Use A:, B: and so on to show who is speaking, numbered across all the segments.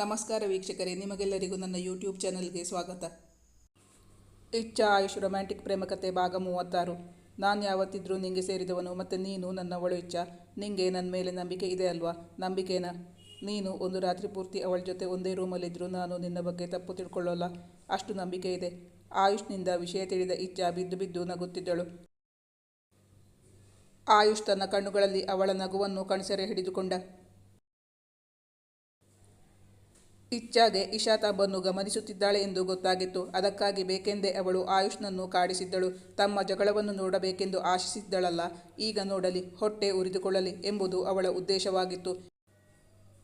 A: ನಮಸ್ಕಾರ ವೀಕ್ಷಕರೇ, ನಿಮಗೆಲ್ಲರಿಗೂ ನನ್ನ ಯೂಟ್ಯೂಬ್ ಚಾನಲ್ಗೆ ಸ್ವಾಗತ. ಇಚ್ಛ ಆಯುಷ್ ರೊಮ್ಯಾಂಟಿಕ್ ಪ್ರೇಮಕತೆ ಭಾಗ ಮೂವತ್ತಾರು. ನಾನು ಯಾವತ್ತಿದ್ರೂ ನಿಂಗೆ ಸೇರಿದವನು, ಮತ್ತು ನೀನು ನನ್ನ ಒಳು ಇಚ್ಛ. ನಿಂಗೆ ನನ್ನ ಮೇಲೆ ನಂಬಿಕೆ ಇದೆ ಅಲ್ವಾ? ನಂಬಿಕೆನಾ? ನೀನು ಒಂದು ರಾತ್ರಿ ಪೂರ್ತಿ ಅವಳ ಜೊತೆ ಒಂದೇ ರೂಮಲ್ಲಿದ್ದರೂ ನಾನು ನಿನ್ನ ಬಗ್ಗೆ ತಪ್ಪು ತಿಳ್ಕೊಳ್ಳೋಲ್ಲ. ಅಷ್ಟು ನಂಬಿಕೆ ಇದೆ. ಆಯುಷ್ನಿಂದ ವಿಷಯ ತಿಳಿದ ಇಚ್ಛ ಬಿದ್ದು ಬಿದ್ದು ನಗುತ್ತಿದ್ದಳು. ಆಯುಷ್ ತನ್ನ ಕಣ್ಣುಗಳಲ್ಲಿ ಅವಳ ನಗುವನ್ನು ಕಣ್ಸೆರೆ ಹಿಡಿದುಕೊಂಡ. ಇಚ್ಛಾಗೆ ಇಶಾ ತಬ್ಬನ್ನು ಗಮನಿಸುತ್ತಿದ್ದಾಳೆ ಎಂದು ಗೊತ್ತಾಗಿತ್ತು. ಅದಕ್ಕಾಗಿ ಬೇಕೆಂದೇ ಅವಳು ಆಯುಷ್ನನ್ನು ಕಾಡಿಸಿದ್ದಳು. ತಮ್ಮ ಜಗಳವನ್ನು ನೋಡಬೇಕೆಂದು ಆಶಿಸಿದ್ದಳಲ್ಲ. ಈಗ ನೋಡಲಿ, ಹೊಟ್ಟೆ ಉರಿದುಕೊಳ್ಳಲಿ ಎಂಬುದು ಅವಳ ಉದ್ದೇಶವಾಗಿತ್ತು.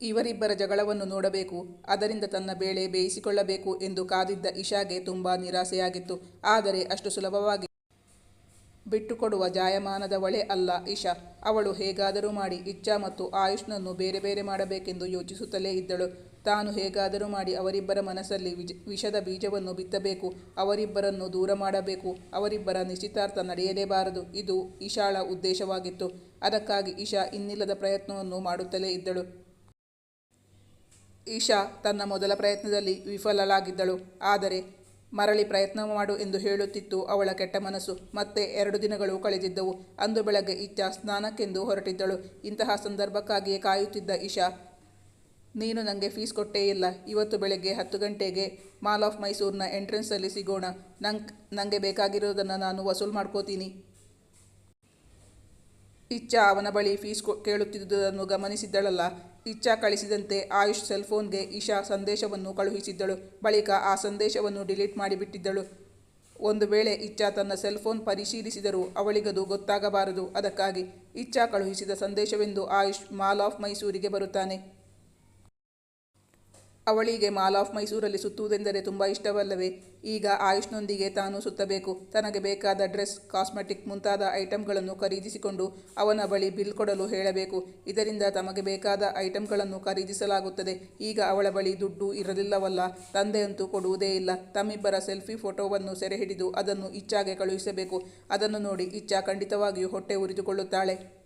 A: ಇವರಿಬ್ಬರ ಜಗಳವನ್ನು ನೋಡಬೇಕು. ಅದರಿಂದ ತನ್ನ ಬೇಳೆ ಬೇಯಿಸಿಕೊಳ್ಳಬೇಕು ಎಂದು ಕಾದಿದ್ದ ಇಶಾಗೆ ತುಂಬ ನಿರಾಸೆಯಾಗಿತ್ತು. ಆದರೆ ಅಷ್ಟು ಸುಲಭವಾಗಿ ಬಿಟ್ಟುಕೊಡುವ ಜಾಯಮಾನದವಳೇ ಅಲ್ಲ ಇಶಾ. ಅವಳು ಹೇಗಾದರೂ ಮಾಡಿ ಇಚ್ಛಾ ಮತ್ತು ಆಯುಷ್ನನ್ನು ಬೇರೆ ಬೇರೆ ಮಾಡಬೇಕೆಂದು ಯೋಚಿಸುತ್ತಲೇ ಇದ್ದಳು. ತಾನು ಹೇಗಾದರೂ ಮಾಡಿ ಅವರಿಬ್ಬರ ಮನಸ್ಸಲ್ಲಿ ವಿಜ, ವಿಷದ ಬೀಜವನ್ನು ಬಿತ್ತಬೇಕು, ಅವರಿಬ್ಬರನ್ನು ದೂರ ಮಾಡಬೇಕು, ಅವರಿಬ್ಬರ ನಿಶ್ಚಿತಾರ್ಥ ನಡೆಯಲೇಬಾರದು. ಇದು ಇಶಾಳ ಉದ್ದೇಶವಾಗಿತ್ತು. ಅದಕ್ಕಾಗಿ ಇಶಾ ಇನ್ನಿಲ್ಲದ ಪ್ರಯತ್ನವನ್ನು ಮಾಡುತ್ತಲೇ ಇದ್ದಳು. ಇಶಾ ತನ್ನ ಮೊದಲ ಪ್ರಯತ್ನದಲ್ಲಿ ವಿಫಲಳಾಗಿದ್ದಳು. ಆದರೆ ಮರಳಿ ಪ್ರಯತ್ನ ಮಾಡು ಎಂದು ಹೇಳುತ್ತಿತ್ತು ಅವಳ ಕೆಟ್ಟ ಮನಸ್ಸು. ಮತ್ತೆ ಎರಡು ದಿನಗಳು ಕಳೆದಿದ್ದವು. ಅಂದು ಬೆಳಗ್ಗೆ ಇಚ್ಛಾ ಸ್ನಾನಕ್ಕೆಂದು ಹೊರಟಿದ್ದಳು. ಇಂತಹ ಸಂದರ್ಭಕ್ಕಾಗಿಯೇ ಕಾಯುತ್ತಿದ್ದ ಇಶಾ ನೀನು ನನಗೆ ಫೀಸ್ ಕೊಟ್ಟೇ ಇಲ್ಲ. ಇವತ್ತು ಬೆಳಗ್ಗೆ ಹತ್ತು ಗಂಟೆಗೆ ಮಾಲ್ ಆಫ್ ಮೈಸೂರಿನ ಎಂಟ್ರೆನ್ಸಲ್ಲಿ ಸಿಗೋಣ. ನಂಗೆ ನನಗೆ ಬೇಕಾಗಿರೋದನ್ನು ನಾನು ವಸೂಲು ಮಾಡ್ಕೋತೀನಿ. ಇಚ್ಛಾ ಅವನ ಬಳಿ ಫೀಸ್ ಕೇಳುತ್ತಿದ್ದುದನ್ನು ಗಮನಿಸಿದ್ದಳಲ್ಲ. ಇಚ್ಛಾ ಕಳಿಸಿದಂತೆ ಆಯುಷ್ ಸೆಲ್ಫೋನ್ಗೆ ಇಶಾ ಸಂದೇಶವನ್ನು ಕಳುಹಿಸಿದ್ದಳು. ಬಳಿಕ ಆ ಸಂದೇಶವನ್ನು ಡಿಲೀಟ್ ಮಾಡಿಬಿಟ್ಟಿದ್ದಳು. ಒಂದು ವೇಳೆ ಇಚ್ಛಾ ತನ್ನ ಸೆಲ್ಫೋನ್ ಪರಿಶೀಲಿಸಿದರೂ ಅವಳಿಗದು ಗೊತ್ತಾಗಬಾರದು. ಅದಕ್ಕಾಗಿ ಇಚ್ಛಾ ಕಳುಹಿಸಿದ ಸಂದೇಶವೆಂದು ಆಯುಷ್ ಮಾಲ್ ಆಫ್ ಮೈಸೂರಿಗೆ ಬರುತ್ತಾನೆ. ಅವಳಿಗೆ ಮಾಲ್ ಆಫ್ ಮೈಸೂರಲ್ಲಿ ಸುತ್ತುವುದೆಂದರೆ ತುಂಬ ಇಷ್ಟವಲ್ಲವೇ? ಈಗ ಆಯುಷ್ನೊಂದಿಗೆ ತಾನು ಸುತ್ತಬೇಕು. ತನಗೆ ಬೇಕಾದ ಡ್ರೆಸ್, ಕಾಸ್ಮೆಟಿಕ್ ಮುಂತಾದ ಐಟಂಗಳನ್ನು ಖರೀದಿಸಿಕೊಂಡು ಅವನ ಬಳಿ ಬಿಲ್ ಕೊಡಲು ಹೇಳಬೇಕು. ಇದರಿಂದ ತಮಗೆ ಬೇಕಾದ ಐಟಂಗಳನ್ನು ಖರೀದಿಸಲಾಗುತ್ತದೆ. ಈಗ ಅವಳ ಬಳಿ ದುಡ್ಡು ಇರಲಿಲ್ಲವಲ್ಲ. ತಂದೆಯಂತೂ ಕೊಡುವುದೇ ಇಲ್ಲ. ತಮ್ಮಿಬ್ಬರ ಸೆಲ್ಫಿ ಫೋಟೋವನ್ನು ಸೆರೆ ಹಿಡಿದು ಅದನ್ನು ಇಚ್ಛಾಗೆ ಕಳುಹಿಸಬೇಕು. ಅದನ್ನು ನೋಡಿ ಇಚ್ಛಾ ಖಂಡಿತವಾಗಿಯೂ ಹೊಟ್ಟೆ ಉರಿದುಕೊಳ್ಳುತ್ತಾಳೆ.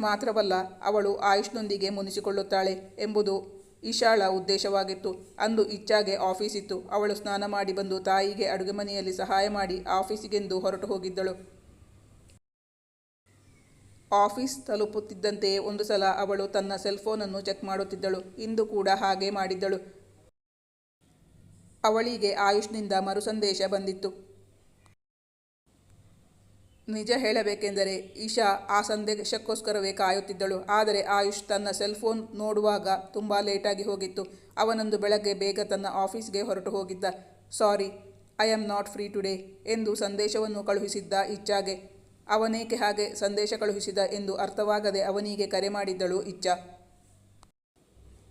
A: ಮಾತ್ರವಲ್ಲ, ಅವಳು ಆಯುಷ್ನೊಂದಿಗೆ ಮುನಿಸಿಕೊಳ್ಳುತ್ತಾಳೆ ಎಂಬುದು ಇಶಾಳ ಉದ್ದೇಶವಾಗಿತ್ತು. ಅಂದು ಇಚ್ಛಾಗೆ ಆಫೀಸ್ ಇತ್ತು ಅವಳು ಸ್ನಾನ ಮಾಡಿ ಬಂದು ತಾಯಿಗೆ ಅಡುಗೆ ಮನೆಯಲ್ಲಿ ಸಹಾಯ ಮಾಡಿ ಆಫೀಸಿಗೆಂದು ಹೊರಟು ಹೋಗಿದ್ದಳು. ಆಫೀಸ್ ತಲುಪುತ್ತಿದ್ದಂತೆಯೇ ಒಂದು ಸಲ ಅವಳು ತನ್ನ ಸೆಲ್ಫೋನನ್ನು ಚೆಕ್ ಮಾಡುತ್ತಿದ್ದಳು. ಇಂದು ಕೂಡ ಹಾಗೆ ಮಾಡಿದ್ದಳು. ಅವಳಿಗೆ ಆಯುಷ್ನಿಂದ ಮರು ಸಂದೇಶ ಬಂದಿತ್ತು. ನಿಜ ಹೇಳಬೇಕೆಂದರೆ ಈಶಾ ಆ ಸಂದೇಶಕ್ಕೋಸ್ಕರವೇ ಕಾಯುತ್ತಿದ್ದಳು. ಆದರೆ ಆಯುಷ್ ತನ್ನ ಸೆಲ್ಫೋನ್ ನೋಡುವಾಗ ತುಂಬ ಲೇಟಾಗಿ ಹೋಗಿತ್ತು. ಅವನೊಂದು ಬೆಳಗ್ಗೆ ಬೇಗ ತನ್ನ ಆಫೀಸ್ಗೆ ಹೊರಟು ಹೋಗಿದ್ದ. Sorry I am not free today ಎಂದು ಸಂದೇಶವನ್ನು ಕಳುಹಿಸಿದ್ದ ಇಚ್ಛಾಗೆ. ಅವನೇಕೆ ಹಾಗೆ ಸಂದೇಶ ಕಳುಹಿಸಿದ ಎಂದು ಅರ್ಥವಾಗದೆ ಅವನಿಗೆ ಕರೆ ಮಾಡಿದ್ದಳು ಇಚ್ಛಾ.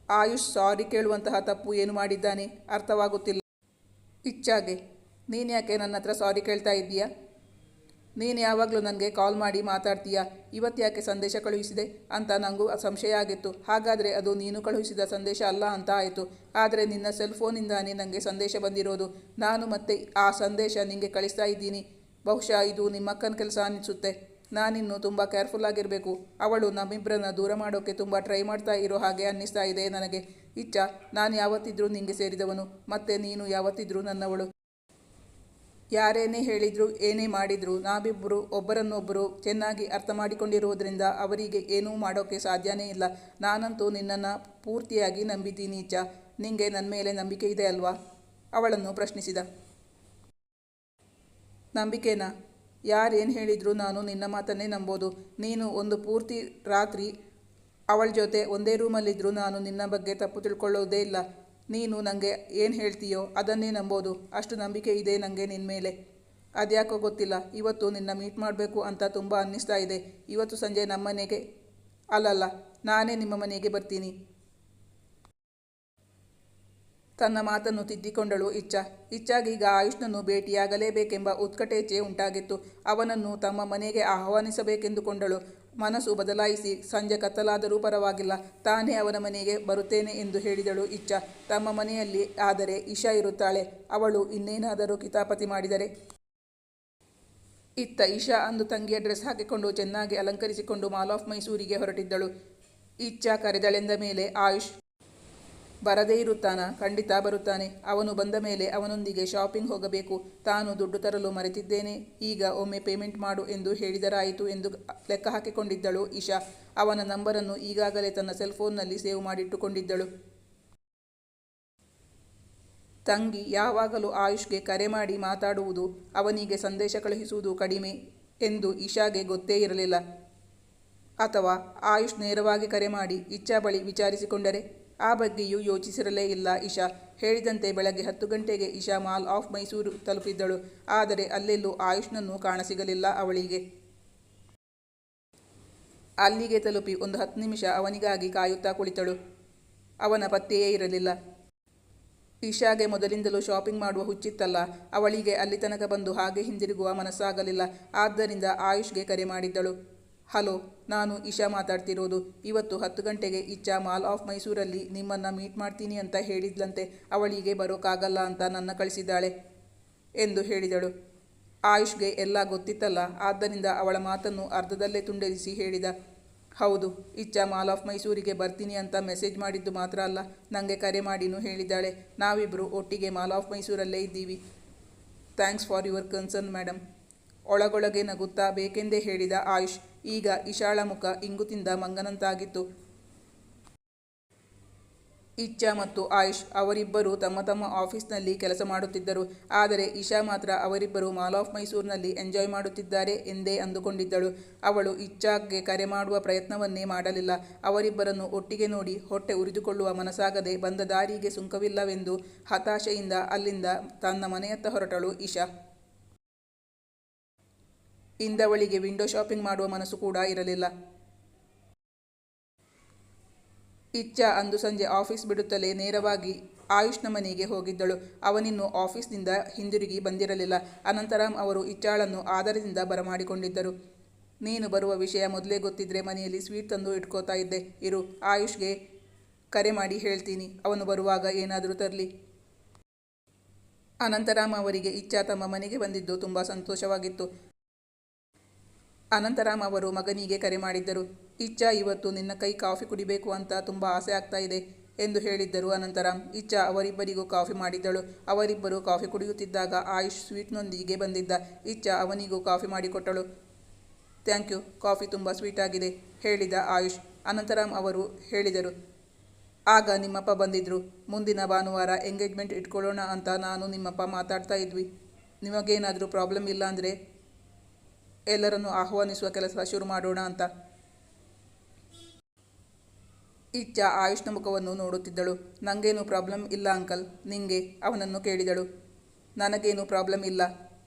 A: ಆಯುಷ್, ಸಾರಿ ಕೇಳುವಂತಹ ತಪ್ಪು ಏನು ಮಾಡಿದ್ದಾನೆ? ಅರ್ಥವಾಗುತ್ತಿಲ್ಲ. ಇಚ್ಛಾಗೆ. ನೀನ್ಯಾಕೆ ನನ್ನ ಹತ್ರ ಸಾರಿ ಕೇಳ್ತಾ ಇದ್ದೀಯಾ? ನೀನು ಯಾವಾಗಲೂ ನನಗೆ ಕಾಲ್ ಮಾಡಿ ಮಾತಾಡ್ತೀಯಾ? ಇವತ್ತು ಯಾಕೆ ಸಂದೇಶ ಕಳುಹಿಸಿದೆ? ಅಂತ ನನಗೂ ಸಂಶಯ ಆಗಿತ್ತು. ಹಾಗಾದರೆ ಅದು ನೀನು ಕಳುಹಿಸಿದ ಸಂದೇಶ ಅಲ್ಲ ಅಂತ ಆಯಿತು. ಆದರೆ ನಿನ್ನ ಸೆಲ್ ಫೋನಿಂದಾನೇ ನನಗೆ ಸಂದೇಶ ಬಂದಿರೋದು. ನಾನು ಮತ್ತೆ ಆ ಸಂದೇಶ ನಿಮಗೆ ಕಳಿಸ್ತಾ ಇದ್ದೀನಿ. ಬಹುಶಃ ಇದು ನಿಮ್ಮಕ್ಕನ ಕೆಲಸ ಅನ್ನಿಸುತ್ತೆ ನಾನಿನ್ನು ತುಂಬ ಕೇರ್ಫುಲ್ ಆಗಿರಬೇಕು. ಅವಳು ನಮ್ಮಿಬ್ಬರನ್ನ ದೂರ ಮಾಡೋಕ್ಕೆ ತುಂಬ ಟ್ರೈ ಮಾಡ್ತಾ ಇರೋ ಹಾಗೆ ಅನ್ನಿಸ್ತಾ ಇದೆ ನನಗೆ. ಇಚ್ಛ, ನಾನು ಯಾವತ್ತಿದ್ರೂ ನಿಂಗೆ ಸೇರಿದವನು. ಮತ್ತೆ ನೀನು ಯಾವತ್ತಿದ್ರೂ ನನ್ನವಳು. ಯಾರೇನೇ ಹೇಳಿದ್ರು, ಏನೇ ಮಾಡಿದ್ರು ನಾವಿಬ್ಬರು ಒಬ್ಬರನ್ನೊಬ್ಬರು ಚೆನ್ನಾಗಿ ಅರ್ಥ ಮಾಡಿಕೊಂಡಿರುವುದರಿಂದ ಅವರಿಗೆ ಏನೂ ಮಾಡೋಕ್ಕೆ ಸಾಧ್ಯನೇ ಇಲ್ಲ. ನಾನಂತೂ ನಿನ್ನನ್ನು ಪೂರ್ತಿಯಾಗಿ ನಂಬಿದ್ದೀನಿ ಇಚ್ಚ ನಿಂಗೆ ನನ್ನ ಮೇಲೆ ನಂಬಿಕೆ ಇದೆ ಅಲ್ವಾ? ಅವಳನ್ನು ಪ್ರಶ್ನಿಸಿದ. ನಂಬಿಕೆನಾ? ಯಾರೇನು ಹೇಳಿದ್ರು ನಾನು ನಿನ್ನ ಮಾತನ್ನೇ ನಂಬೋದು. ನೀನು ಒಂದು ಪೂರ್ತಿ ರಾತ್ರಿ ಅವಳ ಜೊತೆ ಒಂದೇ ರೂಮಲ್ಲಿದ್ದರೂ ನಾನು ನಿನ್ನ ಬಗ್ಗೆ ತಪ್ಪು ತಿಳ್ಕೊಳ್ಳೋದೇ ಇಲ್ಲ. ನೀನು ನನಗೆ ಏನು ಹೇಳ್ತೀಯೋ ಅದನ್ನೇ ನಂಬೋದು. ಅಷ್ಟು ನಂಬಿಕೆ ಇದೆ ನನಗೆ ನಿನ್ನ ಮೇಲೆ. ಅದ್ಯಾಕೋ ಗೊತ್ತಿಲ್ಲ, ಇವತ್ತು ನಿನ್ನ ಮೀಟ್ ಮಾಡಬೇಕು ಅಂತ ತುಂಬ ಅನ್ನಿಸ್ತಾ ಇದೆ. ಇವತ್ತು ಸಂಜೆ ನಮ್ಮ ಮನೆಗೆ ಅಲ್ಲಲ್ಲ, ನಾನೇ ನಿಮ್ಮ ಮನೆಗೆ ಬರ್ತೀನಿ. ತನ್ನ ಮಾತನ್ನು ತಿದ್ದಿಕೊಂಡಳು ಇಚ್ಛಾ. ಇಚ್ಛಾಗೀಗ ಆಯುಷ್ನನ್ನು ಭೇಟಿಯಾಗಲೇಬೇಕೆಂಬ ಉತ್ಕಟೇಚ್ಛೆ ಉಂಟಾಗಿತ್ತು. ಅವನನ್ನು ತಮ್ಮ ಮನೆಗೆ ಆಹ್ವಾನಿಸಬೇಕೆಂದುಕೊಂಡಳು. ಮನಸ್ಸು ಬದಲಾಯಿಸಿ ಸಂಜೆ ಕತ್ತಲಾದರೂ ಪರವಾಗಿಲ್ಲ. ತಾನೇ ಅವನ ಮನೆಗೆ ಬರುತ್ತೇನೆ ಎಂದು ಹೇಳಿದಳು ಇಚ್ಛಾ. ತಮ್ಮ ಮನೆಯಲ್ಲಿ ಆದರೆ ಇಶಾ ಇರುತ್ತಾಳೆ. ಅವಳು ಇನ್ನೇನಾದರೂ ಕಿತಾಪತಿ ಮಾಡಿದರೆ? ಇತ್ತ ಇಶಾ ಅಂದು ತಂಗಿಯ ಡ್ರೆಸ್ ಹಾಕಿಕೊಂಡು ಚೆನ್ನಾಗಿ ಅಲಂಕರಿಸಿಕೊಂಡು ಮಾಲ್ ಆಫ್ ಮೈಸೂರಿಗೆ ಹೊರಟಿದ್ದಳು. ಇಚ್ಛಾ ಕರೆದಳೆಂದ ಮೇಲೆ ಆಯುಷ್ ಬರದೇ ಇರುತ್ತಾನ? ಖಂಡಿತ ಬರುತ್ತಾನೆ. ಅವನು ಬಂದ ಮೇಲೆ ಅವನೊಂದಿಗೆ ಶಾಪಿಂಗ್ ಹೋಗಬೇಕು. ತಾನು ದುಡ್ಡು ತರಲು ಮರೆತಿದ್ದೇನೆ. ಈಗ ಒಮ್ಮೆ ಪೇಮೆಂಟ್ ಮಾಡು ಎಂದು ಹೇಳಿದರಾಯಿತು ಎಂದು ಲೆಕ್ಕ ಹಾಕಿಕೊಂಡಿದ್ದಳು ಇಶಾ. ಅವನ ನಂಬರನ್ನು ಈಗಾಗಲೇ ತನ್ನ ಸೆಲ್ಫೋನ್ನಲ್ಲಿ ಸೇವ್ ಮಾಡಿಟ್ಟುಕೊಂಡಿದ್ದಳು. ತಂಗಿ ಯಾವಾಗಲೂ ಆಯುಷ್ಗೆ ಕರೆ ಮಾಡಿ ಮಾತಾಡುವುದು, ಅವನಿಗೆ ಸಂದೇಶ ಕಳುಹಿಸುವುದು ಕಡಿಮೆ ಎಂದು ಇಶಾಗೆ ಗೊತ್ತೇ ಇರಲಿಲ್ಲ. ಅಥವಾ ಆಯುಷ್ ನೇರವಾಗಿ ಕರೆ ಮಾಡಿ ಇಚ್ಛಾ ಬಳಿ ವಿಚಾರಿಸಿಕೊಂಡರೆ ಆ ಬಗ್ಗೆಯೂ ಯೋಚಿಸಿರಲೇ ಇಲ್ಲ ಇಶಾ. ಹೇಳಿದಂತೆ ಬೆಳಗ್ಗೆ ಹತ್ತು ಗಂಟೆಗೆ ಇಶಾ ಮಾಲ್ ಆಫ್ ಮೈಸೂರು ತಲುಪಿದ್ದಳು. ಆದರೆ ಅಲ್ಲೆಲ್ಲೂ ಆಯುಷ್ನನ್ನು ಕಾಣಸಿಗಲಿಲ್ಲ ಅವಳಿಗೆ. ಅಲ್ಲಿಗೆ ತಲುಪಿ ಒಂದು ಹತ್ತು ನಿಮಿಷ ಅವನಿಗಾಗಿ ಕಾಯುತ್ತಾ ಕುಳಿತಳು. ಅವನ ಪತ್ತೆಯೇ ಇರಲಿಲ್ಲ. ಇಶಾಗೆ ಮೊದಲಿಂದಲೂ ಶಾಪಿಂಗ್ ಮಾಡುವ ಹುಚ್ಚಿತ್ತಲ್ಲ. ಅವಳಿಗೆ ಅಲ್ಲಿ ತನಕ ಬಂದು ಹಾಗೆ ಹಿಂದಿರುಗುವ ಮನಸ್ಸಾಗಲಿಲ್ಲ. ಆದ್ದರಿಂದ ಆಯುಷ್ಗೆ ಕರೆ ಮಾಡಿದ್ದಳು. ಹಲೋ, ನಾನು ಇಶಾ ಮಾತಾಡ್ತಿರೋದು. ಇವತ್ತು ಹತ್ತು ಗಂಟೆಗೆ ಇಚ್ಛಾ ಮಾಲ್ ಆಫ್ ಮೈಸೂರಲ್ಲಿ ನಿಮ್ಮನ್ನು ಮೀಟ್ ಮಾಡ್ತೀನಿ ಅಂತ ಹೇಳಿದ್ಲಂತೆ. ಅವಳಿಗೆ ಬರೋಕ್ಕಾಗಲ್ಲ ಅಂತ ನನ್ನ ಕಳಿಸಿದ್ದಾಳೆ ಎಂದು ಹೇಳಿದಳು. ಆಯುಷ್ಗೆ ಎಲ್ಲ ಗೊತ್ತಿತ್ತಲ್ಲ, ಆದ್ದರಿಂದ ಅವಳ ಮಾತನ್ನು ಅರ್ಧದಲ್ಲೇ ತುಂಡರಿಸಿ ಹೇಳಿದ. ಹೌದು, ಇಚ್ಛಾ ಮಾಲ್ ಆಫ್ ಮೈಸೂರಿಗೆ ಬರ್ತೀನಿ ಅಂತ ಮೆಸೇಜ್ ಮಾಡಿದ್ದು ಮಾತ್ರ ಅಲ್ಲ ನನಗೆ ಕರೆ ಮಾಡಿನೂ ಹೇಳಿದ್ದಾಳೆ. ನಾವಿಬ್ಬರು ಒಟ್ಟಿಗೆ ಮಾಲ್ ಆಫ್ ಮೈಸೂರಲ್ಲೇ ಇದ್ದೀವಿ. Thanks for your concern madam ಒಳಗೊಳಗೆ ನಗುತ್ತಾ ಬೇಕೆಂದೇ ಹೇಳಿದ ಆಯುಷ್. ಈಗ ಇಶಾಳ ಮುಖ ಇಂಗುತಿಂದ ಮಂಗನಂತಾಗಿತ್ತು. ಇಚ್ಛಾ ಮತ್ತು ಆಯುಷ್ ಅವರಿಬ್ಬರು ತಮ್ಮ ತಮ್ಮ ಆಫೀಸ್ನಲ್ಲಿ ಕೆಲಸ ಮಾಡುತ್ತಿದ್ದರು. ಆದರೆ ಇಶಾ ಮಾತ್ರ ಅವರಿಬ್ಬರು ಮಾಲ್ ಆಫ್ ಮೈಸೂರಿನಲ್ಲಿ ಎಂಜಾಯ್ ಮಾಡುತ್ತಿದ್ದಾರೆ ಎಂದೇ ಅಂದುಕೊಂಡಿದ್ದಳು. ಅವಳು ಇಚ್ಛಾಗೆ ಕರೆ ಮಾಡುವ ಪ್ರಯತ್ನವನ್ನೇ ಮಾಡಲಿಲ್ಲ. ಅವರಿಬ್ಬರನ್ನು ಒಟ್ಟಿಗೆ ನೋಡಿ ಹೊಟ್ಟೆ ಉರಿದುಕೊಳ್ಳುವ ಮನಸ್ಸಾಗದೆ ಬಂದ ದಾರಿಗೆ ಸುಂಕವಿಲ್ಲವೆಂದು ಹತಾಶೆಯಿಂದ ಅಲ್ಲಿಂದ ತನ್ನ ಮನೆಯತ್ತ ಹೊರಟಳು ಇಶಾ. ಇಂದವಳಿಗೆ ವಿಂಡೋ ಶಾಪಿಂಗ್ ಮಾಡುವ ಮನಸ್ಸು ಕೂಡ ಇರಲಿಲ್ಲ. ಇಚ್ಛಾ ಅಂದು ಸಂಜೆ ಆಫೀಸ್ ಬಿಡುತ್ತಲೇ ನೇರವಾಗಿ ಆಯುಷ್ನ ಮನೆಗೆ ಹೋಗಿದ್ದಳು. ಅವನಿನ್ನು ಆಫೀಸ್ನಿಂದ ಹಿಂದಿರುಗಿ ಬಂದಿರಲಿಲ್ಲ. ಅನಂತರಾಮ್ ಅವರು ಇಚ್ಛಾಳನ್ನು ಆದರದಿಂದ ಬರಮಾಡಿಕೊಂಡಿದ್ದರು. ನೀನು ಬರುವ ವಿಷಯ ಮೊದಲೇ ಗೊತ್ತಿದ್ರೆ ಮನೆಯಲ್ಲಿ ಸ್ವೀಟ್ ತಂದು ಇಟ್ಕೋತಾ ಇದ್ದೆ. ಇರು, ಆಯುಷ್ಗೆ ಕರೆ ಮಾಡಿ ಹೇಳ್ತೀನಿ. ಅವನು ಬರುವಾಗ ಏನಾದರೂ ತರಲಿ. ಅನಂತರಾಮ್ ಅವರಿಗೆ ಇಚ್ಛಾ ತಮ್ಮ ಮನೆಗೆ ಬಂದಿದ್ದು ತುಂಬ ಸಂತೋಷವಾಗಿತ್ತು. ಅನಂತರಾಮ್ ಅವರು ಮಗನಿಗೆ ಕರೆ ಮಾಡಿದ್ದರು. ಇಚ್ಛಾ, ಇವತ್ತು ನಿನ್ನ ಕೈ ಕಾಫಿ ಕುಡಿಬೇಕು ಅಂತ ತುಂಬ ಆಸೆ ಆಗ್ತಾ ಇದೆ ಎಂದು ಹೇಳಿದ್ದರು ಅನಂತರಾಮ್. ಇಚ್ಛಾ, ಅವರಿಬ್ಬರಿಗೂ ಕಾಫಿ ಮಾಡಿದ್ದಳು. ಅವರಿಬ್ಬರು ಕಾಫಿ ಕುಡಿಯುತ್ತಿದ್ದಾಗ ಆಯುಷ್ ಸ್ವೀಟ್ನೊಂದಿಗೆ ಬಂದಿದ್ದ. ಇಚ್ಛಾ, ಅವನಿಗೂ ಕಾಫಿ ಮಾಡಿಕೊಟ್ಟಳು. ಥ್ಯಾಂಕ್ ಯು, ಕಾಫಿ ತುಂಬ ಸ್ವೀಟ್ ಆಗಿದೆ ಹೇಳಿದ ಆಯುಷ್. ಅನಂತರಾಮ್ ಅವರು ಹೇಳಿದರು, ಆಗ ನಿಮ್ಮಪ್ಪ ಬಂದಿದ್ದರು ಮುಂದಿನ ಭಾನುವಾರ ಎಂಗೇಜ್ಮೆಂಟ್ ಇಟ್ಕೊಳ್ಳೋಣ ಅಂತ ನಾನು ನಿಮ್ಮಪ್ಪ ಮಾತಾಡ್ತಾ ಇದ್ವಿ. ನಿಮಗೇನಾದರೂ ಪ್ರಾಬ್ಲಮ್ ಇಲ್ಲ ಅಂದರೆ ಎಲ್ಲರನ್ನು ಆಹ್ವಾನಿಸುವ ಕೆಲಸ ಶುರು ಮಾಡೋಣ ಅಂತ. ಇಚ್ಛಾ ಆಯುಷ್ನ ಮುಖವನ್ನು ನೋಡುತ್ತಿದ್ದಳು. ನನಗೇನು ಪ್ರಾಬ್ಲಮ್ ಇಲ್ಲ ಅಂಕಲ್ ನಿಂಗೆ? ಅವನನ್ನು ಕೇಳಿದಳು. ನನಗೇನು ಪ್ರಾಬ್ಲಮ್ ಇಲ್ಲ.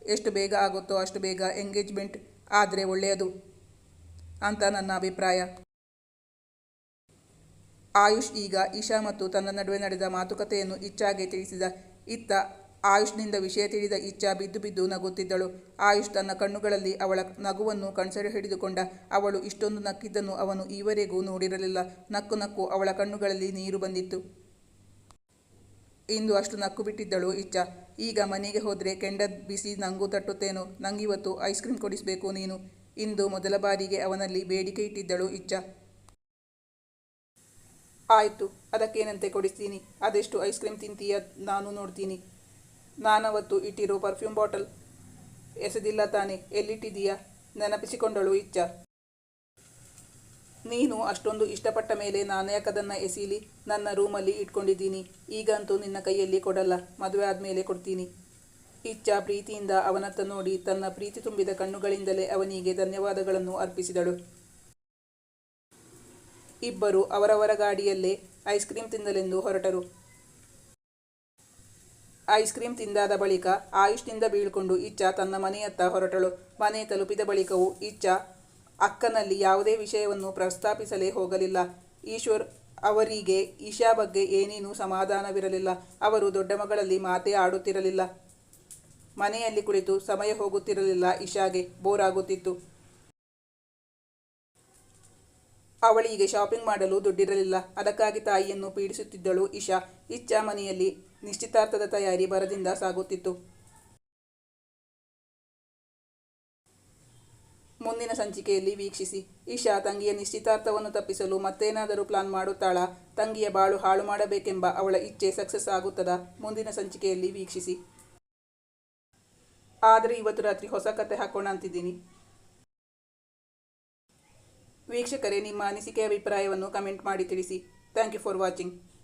A: ಎಷ್ಟು ಬೇಗ ಆಗುತ್ತೋ ಅಷ್ಟು ಬೇಗ ಎಂಗೇಜ್ಮೆಂಟ್ ಆದರೆ ಒಳ್ಳೆಯದು ಅಂತ ನನ್ನ ಅಭಿಪ್ರಾಯ. ಆಯುಷ್ ಈಗ ಈಶಾ ಮತ್ತು ತನ್ನ ನಡುವೆ ನಡೆದ ಮಾತುಕತೆಯನ್ನು ಇಚ್ಛಾಗೆ ತಿಳಿಸಿದ ಇತ್ತ ಆಯುಷ್ನಿಂದ ವಿಷಯ ತಿಳಿದ ಇಚ್ಛಾ ಬಿದ್ದು ಬಿದ್ದು ನಗುತ್ತಿದ್ದಳು. ಆಯುಷ್ ತನ್ನ ಕಣ್ಣುಗಳಲ್ಲಿ ಅವಳ ನಗುವನ್ನು ಕಣ್ಸರಿ ಹಿಡಿದುಕೊಂಡ. ಅವಳು ಇಷ್ಟೊಂದು ನಕ್ಕಿದ್ದನ್ನು ಅವನು ಈವರೆಗೂ ನೋಡಿರಲಿಲ್ಲ. ನಕ್ಕು ನಕ್ಕು ಅವಳ ಕಣ್ಣುಗಳಲ್ಲಿ ನೀರು ಬಂದಿತ್ತು. ಇಂದು ಅಷ್ಟು ನಕ್ಕು ಬಿಟ್ಟಿದ್ದಳು ಇಚ್ಛಾ. ಈಗ ಮನೆಗೆ ಹೋದರೆ ಕೆಂಡದ ಬಿಸಿ ನಂಗೂ ತಟ್ಟುತ್ತೇನೋ. ನಂಗಿವತ್ತು ಐಸ್ ಕ್ರೀಮ್ ಕೊಡಿಸಬೇಕು ನೀನು. ಇಂದು ಮೊದಲ ಬಾರಿಗೆ ಅವನಲ್ಲಿ ಬೇಡಿಕೆ ಇಟ್ಟಿದ್ದಳು ಇಚ್ಛಾ. ಆಯಿತು, ಅದಕ್ಕೇನಂತೆ ಕೊಡಿಸ್ತೀನಿ? ಅದೆಷ್ಟು ಐಸ್ ಕ್ರೀಮ್ ತಿಂತೀಯ? ನಾನು ನೋಡ್ತೀನಿ. ನಾನವತ್ತು ಇಟ್ಟಿರೋ ಪರ್ಫ್ಯೂಮ್ ಬಾಟಲ್ ಎಸೆದಿಲ್ಲ ತಾನೆ ಎಲ್ಲಿಟ್ಟಿದೀಯಾ ನೆನಪಿಸಿಕೊಂಡಳು ಇಚ್ಛ. ನೀನು ಅಷ್ಟೊಂದು ಇಷ್ಟಪಟ್ಟ ಮೇಲೆ ನಾನು ಯಾಕದನ್ನು ಎಸೀಲಿ? ನನ್ನ ರೂಮಲ್ಲಿ ಇಟ್ಕೊಂಡಿದ್ದೀನಿ. ಈಗಂತೂ ನಿನ್ನ ಕೈಯಲ್ಲಿ ಕೊಡಲ್ಲ, ಮದುವೆ ಆದಮೇಲೆ ಕೊಡ್ತೀನಿ. ಇಚ್ಛ ಪ್ರೀತಿಯಿಂದ ಅವನತ್ತ ನೋಡಿ ತನ್ನ ಪ್ರೀತಿ ತುಂಬಿದ ಕಣ್ಣುಗಳಿಂದಲೇ ಅವನಿಗೆ ಧನ್ಯವಾದಗಳನ್ನು ಅರ್ಪಿಸಿದಳು. ಇಬ್ಬರು ಅವರವರ ಗಾಡಿಯಲ್ಲೇ ಐಸ್ ಕ್ರೀಮ್ ತಿನ್ನಲೆಂದು ಹೊರಟರು. ಐಸ್ ಕ್ರೀಮ್ ತಿಂದಾದ ಬಳಿಕ ಆಯುಷ್ನಿಂದ ಬೀಳ್ಕೊಂಡು ಇಚ್ಛಾ ತನ್ನ ಮನೆಯತ್ತ ಹೊರಟಳು. ಮನೆ ತಲುಪಿದ ಬಳಿಕವೂ ಇಚ್ಛಾ ಅಕ್ಕನಲ್ಲಿ ಯಾವುದೇ ವಿಷಯವನ್ನು ಪ್ರಸ್ತಾಪಿಸಲೇ ಹೋಗಲಿಲ್ಲ. ಈಶ್ವರ್ ಅವರಿಗೆ ಈಶಾ ಬಗ್ಗೆ ಏನೇನೂ ಸಮಾಧಾನವಿರಲಿಲ್ಲ. ಅವರು ದೊಡ್ಡ ಮಗಳಲ್ಲಿ ಮಾತೇ ಆಡುತ್ತಿರಲಿಲ್ಲ. ಮನೆಯಲ್ಲಿ ಕುಳಿತು ಸಮಯ ಹೋಗುತ್ತಿರಲಿಲ್ಲ ಇಶಾಗೆ. ಬೋರ್ ಆಗುತ್ತಿತ್ತು ಅವಳಿಗೆ ಶಾಪಿಂಗ್ ಮಾಡಲು ದುಡ್ಡಿರಲಿಲ್ಲ. ಅದಕ್ಕಾಗಿ ತಾಯಿಯನ್ನು ಪೀಡಿಸುತ್ತಿದ್ದಳು ಇಶಾ. ಇಚ್ಛಾ ಮನೆಯಲ್ಲಿ ನಿಶ್ಚಿತಾರ್ಥದ ತಯಾರಿ ಭರದಿಂದ ಸಾಗುತ್ತಿತ್ತು. ಮುಂದಿನ ಸಂಚಿಕೆಯಲ್ಲಿ ವೀಕ್ಷಿಸಿ. ಈಶಾ, ತಂಗಿಯ ನಿಶ್ಚಿತಾರ್ಥವನ್ನು ತಪ್ಪಿಸಲು ಮತ್ತೇನಾದರೂ ಪ್ಲಾನ್ ಮಾಡುತ್ತಾಳಾ? ತಂಗಿಯ ಬಾಳು ಹಾಳು ಮಾಡಬೇಕೆಂಬ ಅವಳ ಇಚ್ಛೆ ಸಕ್ಸಸ್ ಆಗುತ್ತದಾ? ಮುಂದಿನ ಸಂಚಿಕೆಯಲ್ಲಿ ವೀಕ್ಷಿಸಿ. ಆದರೆ ಇವತ್ತು ರಾತ್ರಿ ಹೊಸ ಕತೆ ಹಾಕೋಣ ಅಂತಿದ್ದೀನಿ. ವೀಕ್ಷಕರೇ, ನಿಮ್ಮ ಅನಿಸಿಕೆ ಅಭಿಪ್ರಾಯವನ್ನು ಕಮೆಂಟ್ ಮಾಡಿ ತಿಳಿಸಿ. Thank you for watching.